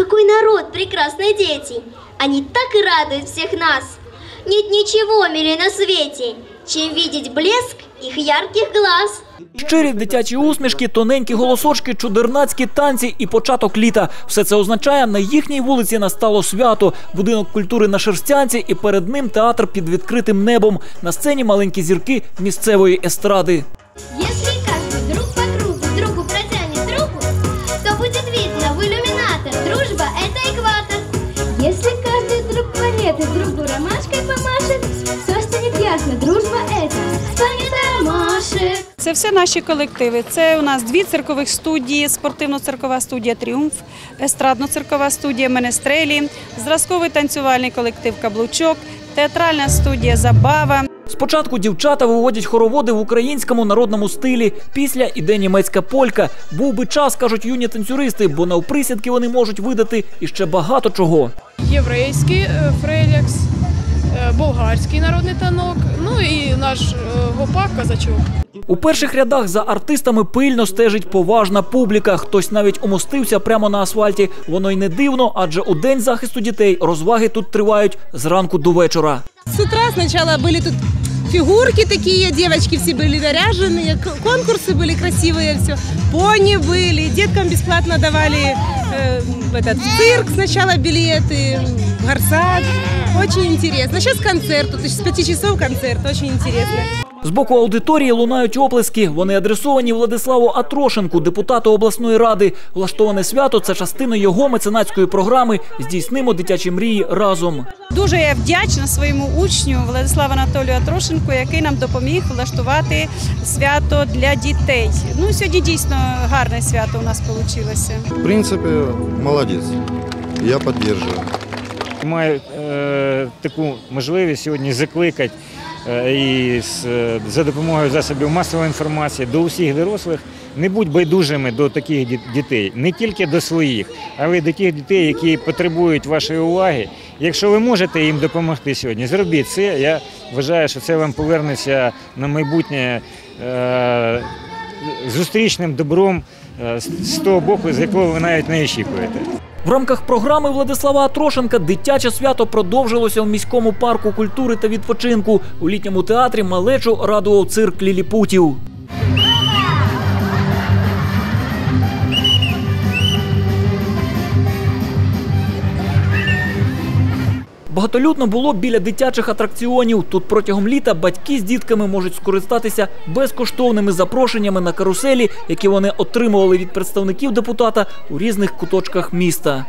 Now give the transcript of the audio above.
Какой народ, прекрасные дети! Они так и радуют всех нас! Нет ничего милее на свете, чем видеть блеск их ярких глаз. Щирі дитячі усмішки, тоненькі голосочки, чудернацькі танці і початок літа. Все це означає, на їхній вулиці настало свято. Будинок культури на Шерстянці і перед ним театр під відкритим небом. На сцені маленькі зірки місцевої естради. Если каждый друг по кругу другу протянет руку, то будет видно планеты другу ромашкой п'ясна. Дружба – планета ромашек. Це все наші колективи. Це у нас дві циркових студії: спортивно-циркова студія Тріумф, естрадно-циркова студія Менестрелі, зразковий танцювальний колектив Каблучок, театральна студія Забава. Спочатку дівчата виводять хороводи в українському народному стилі. Після іде німецька полька. Був би час, кажуть юні танцюристи, бо навприсядки вони можуть видати іще багато чого. єврейський е, фрелякс, е, болгарський народний танок, ну і наш е, гопак казачок. У перших рядах за артистами пильно стежить поважна публіка. Хтось навіть умостився прямо на асфальті. Воно й не дивно, адже у день захисту дітей розваги тут тривають зранку до вечора. С утра сначала были тут фигурки такие, девочки все были наряженные, конкурсы были красивые, все. Пони были, деткам бесплатно давали э, этот цирк сначала билеты, в гарсад. Очень интересно. Сейчас концерт, тут с 5 часов концерт, очень интересно. З боку аудиторії лунають оплески. Вони адресовані Владиславу Атрошенку, депутату обласної ради. Влаштоване свято це частина його меценатської програми Здійснимо дитячі мрії разом. Дуже я вдячна своєму учню Владиславу Анатолію Атрошенку, який нам допоміг влаштувати свято для дітей. Ну сьогодні дійсно гарне свято у нас вийшло. В принципе, молодец. Я поддерживаю. Маю е, таку можливість сьогодні закликати і з, е, за допомогою засобів масової інформації до усіх дорослих не будь байдужими до таких ді- дітей, не тільки до своїх, але й до тих дітей, які потребують вашої уваги. Якщо ви можете їм допомогти сьогодні, зробіть це. Я вважаю, що це вам повернеться на майбутнє е, зустрічним добром е, з того боку, з якого ви навіть не очікуєте. В рамках програми Владислава Атрошенка дитяче свято продовжилося в міському парку культури та відпочинку. У літньому театрі малечу радував цирк ліліпутів. Багатолюдно було біля дитячих атракціонів. Тут протягом літа батьки з дітками можуть скористатися безкоштовними запрошеннями на каруселі, які вони отримували від представників депутата у різних куточках міста.